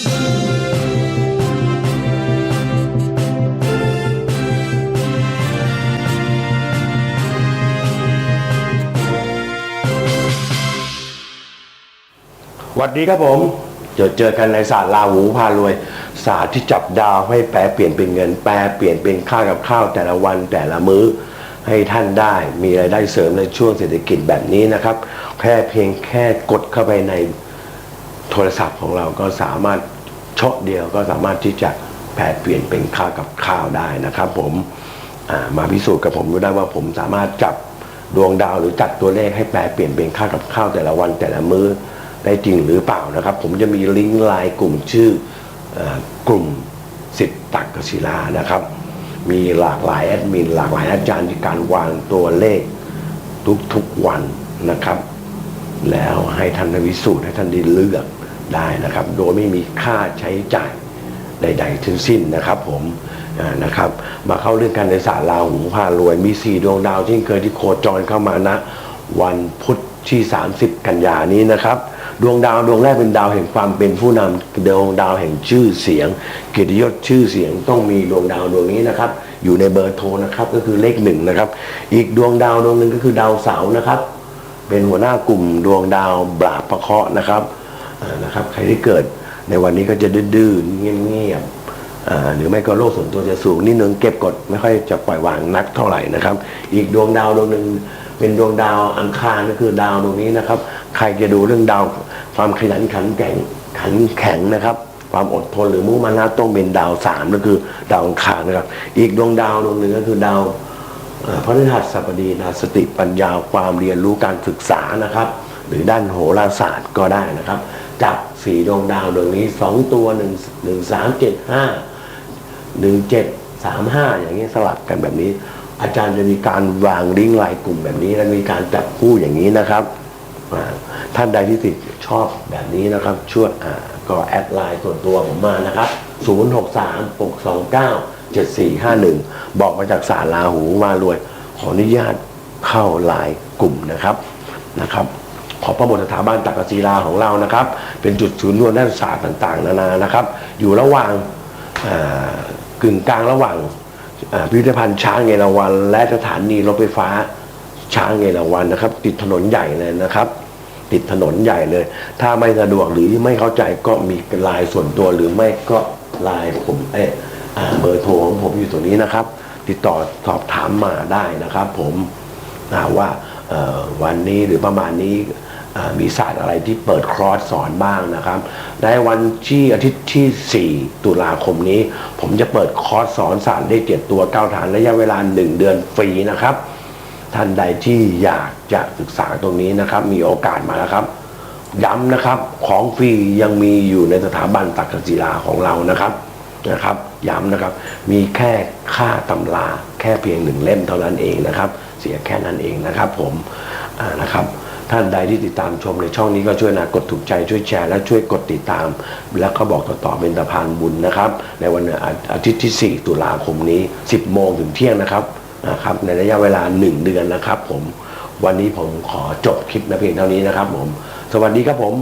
สวัสดีครับผม เจอเจอกันในศาสตร์ลาหูพารวย ศาสตร์ที่จับดาวให้แปลเปลี่ยนเป็นเงิน แปลเปลี่ยนเป็นค่ากับข้าวแต่ละวันแต่ละมื้อ ให้ท่านได้มีรายได้เสริมในช่วงเศรษฐกิจแบบนี้นะครับ แค่เพียงแค่กดเข้าไปใน โทรศัพท์ของเราก็สามารถเชาะเดียวก็สามารถที่จะแปลเปลี่ยนเป็นค่ากับข้าวได้นะครับ ผมมาพิสูจน์กับผมดูได้ว่าผมสามารถจับดวงดาวหรือจัดตัวเลขให้แปลเปลี่ยนเป็นค่ากับข้าวแต่ละวันแต่ละมื้อได้จริงหรือเปล่านะครับ ผมจะมีลิงก์ไลน์กลุ่มชื่อออกลุ่มสิทธิ์ตักกศิลานะครับ มีหลากหลายแอดมินหลากหลายอาจารย์ที่การวางตัวเลขทุกๆวันนะครับ แล้วให้ท่านได้วิสูจน์ให้ท่านได้เลือกได้นะครับ โดยไม่มีค่าใช้จ่ายใดๆทั้งสิ้นนะครับ ผมนะครับมาเข้าเรื่องการในศาสตร์ลาหูพารวย มีสี่ดวงดาวที่เคยที่โคจรเข้ามานะ วันพุธที่ 30 กันยานี้นะครับ ดวงดาวดวงแรกเป็นดาวแห่งความเป็นผู้นำดวงดาวแห่งชื่อเสียงเกียรติยศชื่อเสียงต้องมีดวงดาวดวงนี้นะครับ อยู่ในเบอร์โทรนะครับก็คือเลขหนึ่งนะครับ อีกดวงดาวดวงหนึ่งก็คือดาวเสาร์นะครับ เป็นหัวหน้ากลุ่มดวงดาวบราบประเคาะนะครับนะครับ ใครที่เกิดในวันนี้ก็จะดื้อเงียบๆอ่าหรือไม่ก็โลกส่วนตัวจะสูงนิดนึงเก็บกดไม่ค่อยจะปล่อยวางนักเท่าไหร่นะครับ อีกดวงดาวดวงหนึ่งเป็นดวงดาวอังคารก็คือดาวดวงนี้นะครับ ใครจะดูเรื่องดาวความขยันขันแข็งขันแข็งนะครับ ความอดทนหรือมุ่งมั่นต้องเป็นดาวสามก็คือดาวอังคารนะครับ อีกดวงดาวดวงหนึ่งก็คือดาว พระฤหัสบดีนะสติปัญญาความเรียนรู้การศึกษานะครับ หรือด้านโหราศาสตร์ก็ได้นะครับจับสีดวงดาวดวงนี้สองตัวหนึ่งหนึ่งสามเจ็ดห้าหนึ่งเจ็ดสามห้าอย่างนี้สลับกันแบบนี้ อาจารย์จะมีการวางลิงก์รายกลุ่มแบบนี้ และมีการจับคู่อย่างนี้นะครับท่านใดที่ติดชอบแบบนี้นะครับช่วยก็แอดไลน์ส่วนตัวผมมานะครับ 7451 บอกมาจากสารลาหูมารวย ขออนุญาตเข้าไลน์กลุ่มนะครับนะครับ ขอประมวลสถาบันตักกศิลาของเรานะครับ เป็นจุดศูนย์รวมด้านศาสตร์ต่างๆ นานานะครับ อยู่ระหว่างกึ่งกลางระหว่างพิพิธภัณฑ์ช้างเอราวัณและสถานีรถไฟฟ้าช้างเอราวัณนะครับ ติดถนนใหญ่เลยนะครับ ติดถนนใหญ่เลย ถ้าไม่สะดวกหรือไม่เข้าใจก็มีลน์ส่วนตัวหรือไม่ก็ลน์ผมเอออ่า เบอร์โทรของผมอยู่ตรงนี้นะครับ ติดต่อสอบถามมาได้นะครับ ผมว่าวันนี้หรือประมาณนี้มีศาสตร์อะไรที่เปิดคอร์สสอนบ้างนะครับในวันที่อาทิตย์ที่ 4 ตุลาคมนี้ ผมจะเปิดคอร์สสอนศาสตร์เลขเจ็ดตัวเก้าฐานระยะเวลา 1 เดือนฟรีนะครับ ท่านใดที่อยากจะศึกษาตรงนี้นะครับ มีโอกาสมาแล้วครับ ย้ำนะครับของฟรียังมีอยู่ในสถาบันตักกศิลาของเรานะครับ นะครับย้ำนะครับ มีแค่ค่าตำราแค่เพียงหนึ่งเล่มเท่านั้นเองนะครับ เสียแค่นั้นเองนะครับ ผมนะครับท่านใดที่ติดตามชมในช่องนี้ก็ช่วยนะกดถูกใจช่วยแชร์และช่วยกดติดตาม แล้วก็บอกต่อๆเป็นสะพานบุญนะครับ ในวันอาทิตย์ที่ 4 ตุลาคมนี้ 10 โมงถึงเที่ยงนะครับนะครับ ในระยะเวลา 1 เดือนนะครับ ผมวันนี้ผมขอจบคลิปนะเพียงเท่านี้นะครับ ผม สวัสดีครับผม